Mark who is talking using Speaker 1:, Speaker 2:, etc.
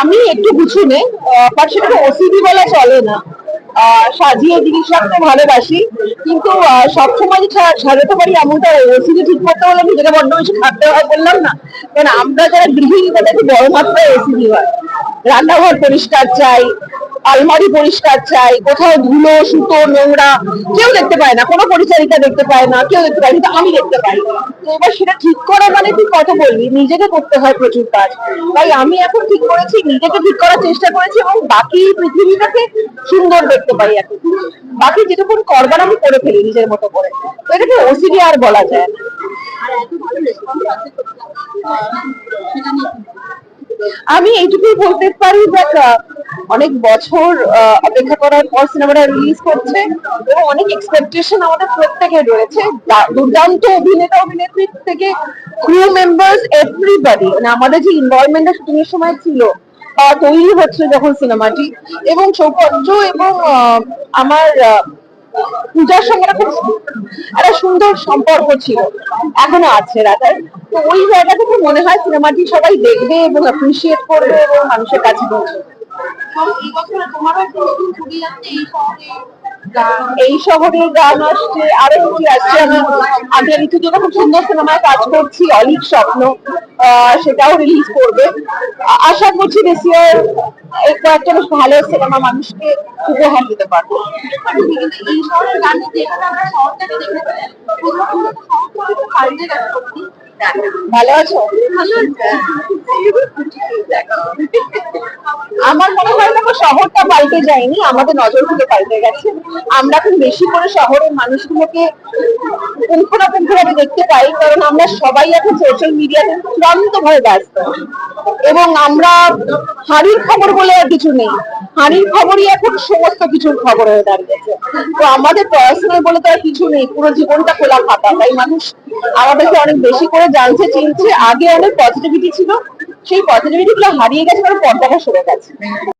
Speaker 1: আমি একটু গুছুনে বাট সেটাকে ওসিডি বলা চলে না। সাজিয়ে জিনিস রাখতে ভালোবাসি, কিন্তু সবসময় সাজাতে পারি এমনটা ওসিডি ঠিক করতে হলে নিজেকে বড্ড বেশি খাটতে হয় বললাম না। কারণ আমরা যারা গৃহিণী তাদের বড় মাত্রায় ওসিডি হয়। রান্নাঘর পরিষ্কার চাই আলমারি পরিষ্কার চাই, কোথাও ধুলো, সুতো, নোংরা কেউ দেখতে পায় না, কোনো পরিচারিকা দেখতে পায় না, কেউ দেখতে পায় কিন্তু আমি দেখতে পাই। তো এবার সেটা ঠিক করা মানে তুই কথা বলবি নিজেকে করতে হয় প্রচুর কাজ। তাই আমি এখন ঠিক করেছি, নিজেকে ঠিক করার চেষ্টা করেছি এবং বাকি পৃথিবীটাকে সুন্দর দেখতে পাই এখন। বাকি যেটুকু করবার আমি করে ফেলি নিজের মতো করে। তো এটাকে ওসিডি আর বলা যায় না। আমি এইটুকুই বলতে পারি দেখ অনেক বছর অপেক্ষা করার পর সিনেমাটা রিলিজ করছে এবং অনেক এক্সপেকটেশন আমাদের প্রত্যেকের রয়েছে। দুর্দান্ত অভিনেতা, অভিনেত্রী থেকে ক্রু মেম্বার্স এভরিবডি মানে আমাদের যে ইনভলভমেন্টটা শুটিং এর সময় ছিল তৈরি হচ্ছে যখন সিনেমাটি। এবং সৌকর্য এবং আমার পূজার সঙ্গে একটা খুব একটা সুন্দর সম্পর্ক ছিল। এখনও আছে রাজার তো ওই জায়গা থেকে মনে হয় সিনেমাটি সবাই দেখবে এবং অ্যাপ্রিসিয়েট করবে এবং মানুষের কাছে পৌঁছবে। এই শহরে গান আসছে আরও কি আসছে আমি আমি ঋতু যেটা খুব সুন্দর সিনেমায় কাজ করছি অলিক স্বপ্ন সেটাও রিলিজ করবে। আশা করছি দিস ইয়ার এই কয়েকটা বেশ ভালো সিনেমা মানুষকে উপহার দিতে পারব। ভালো আছো আমার হয় দেখো শহরটা পাল্টে যায়নি, আমাদের নজর থেকে পাল্টে গেছে। আমরা এখন বেশি করে শহরের মানুষগুলোকে পুঙ্খানুপুঙ্খভাবে দেখতে পাই, কারণ আমরা সবাই এখন সোশ্যাল মিডিয়াতে চূড়ান্ত ভাবে ব্যস্ত। এবং আমরা হাড়ির খবর বলে আর কিছু নেই। হাড়ির খবরই এখন সমস্ত কিছুর খবর হয়ে দাঁড়িয়েছে। তো আমাদের পড়াশোনায় বলে তো আর কিছু নেই, পুরো জীবনটা খোলা ফাঁকা। তাই মানুষ আমাদেরকে অনেক বেশি করে জানছে, চিনছে। আগে অনেক পজিটিভিটি ছিল, সেই পজিটিভিটি গুলো হারিয়ে গেছে কারণ পর্দাটা সরে গেছে।